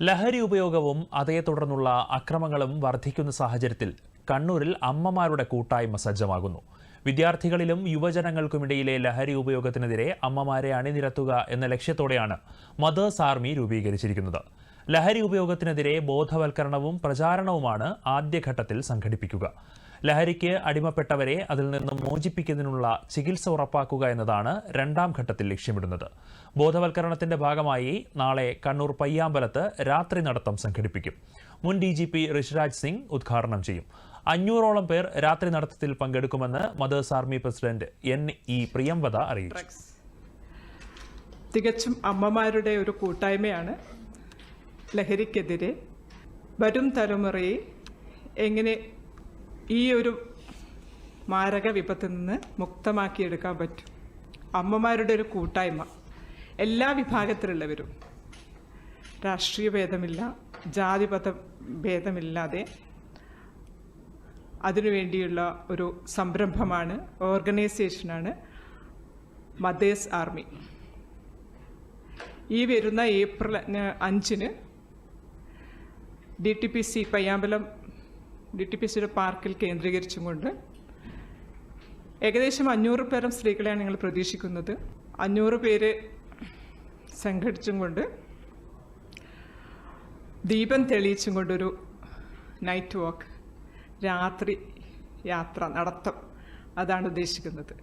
ലഹരി ഉപയോഗവും അതേ തുടർന്നുള്ള അക്രമങ്ങളും വർദ്ധിക്കുന്ന സാഹചര്യത്തിൽ കണ്ണൂരിൽ അമ്മമാരുടെ കൂട്ടായ്മ സജ്ജമാകുന്നു. വിദ്യാർത്ഥികളിലും യുവജനങ്ങൾക്കുമിടയിലെ ലഹരി ഉപയോഗത്തിനെതിരെ അമ്മമാരെ അണിനിരത്തുക എന്ന ലക്ഷ്യത്തോടെയാണ് മദേഴ്സ് ആർമി രൂപീകരിച്ചിരിക്കുന്നത്. ലഹരി ഉപയോഗത്തിനെതിരെ ബോധവൽക്കരണവും പ്രചാരണവുമാണ് ആദ്യഘട്ടത്തിൽ സംഘടിപ്പിക്കുക. ലഹരിക്ക് അടിമപ്പെട്ടവരെ അതിൽ നിന്ന് മോചിപ്പിക്കുന്നതിനുള്ള ചികിത്സ ഉറപ്പാക്കുക എന്നതാണ് രണ്ടാം ഘട്ടത്തിൽ ലക്ഷ്യമിടുന്നത്. ബോധവൽക്കരണത്തിന്റെ ഭാഗമായി നാളെ കണ്ണൂർ പയ്യാമ്പലത്ത് രാത്രി നടത്തം സംഘടിപ്പിക്കും. മുൻ D G P Rishiraj Singh ഉദ്ഘാടനം ചെയ്യും. അഞ്ഞൂറോളം പേർ രാത്രി നടത്തത്തിൽ പങ്കെടുക്കുമെന്ന് mothers army president N E Priyamvada അറിയിച്ചു. തികച്ചും അമ്മമാരുടെ ഒരു കൂട്ടായ്മയാണ് ലഹരിക്കെതിരെ. വരും തലമുറയെ എങ്ങനെ ഈ ഒരു മാരക വിപത്തിൽ നിന്ന് മുക്തമാക്കിയെടുക്കാൻ പറ്റും. അമ്മമാരുടെ ഒരു കൂട്ടായ്മ. എല്ലാ വിഭാഗത്തിലുള്ളവരും. രാഷ്ട്രീയ ഭേദമില്ല ജാതിപഥ ഭേദമില്ലാതെ അതിനുവേണ്ടിയുള്ള ഒരു സംരംഭമാണ് ഓർഗനൈസേഷനാണ് മദേഴ്സ് ആർമി. ഈ വരുന്ന ഏപ്രിൽ അഞ്ചിന് D T P C Payyambalam D T P സിയുടെ പാർക്കിൽ കേന്ദ്രീകരിച്ചും കൊണ്ട് ഏകദേശം അഞ്ഞൂറ് പേരം സ്ത്രീകളെയാണ് ഞങ്ങൾ പ്രതീക്ഷിക്കുന്നത്. അഞ്ഞൂറ് പേര് സംഘടിച്ചും കൊണ്ട് ദീപം തെളിയിച്ചും കൊണ്ടൊരു നൈറ്റ് വാക്ക് രാത്രി യാത്ര നടത്തം അതാണ് ഉദ്ദേശിക്കുന്നത്.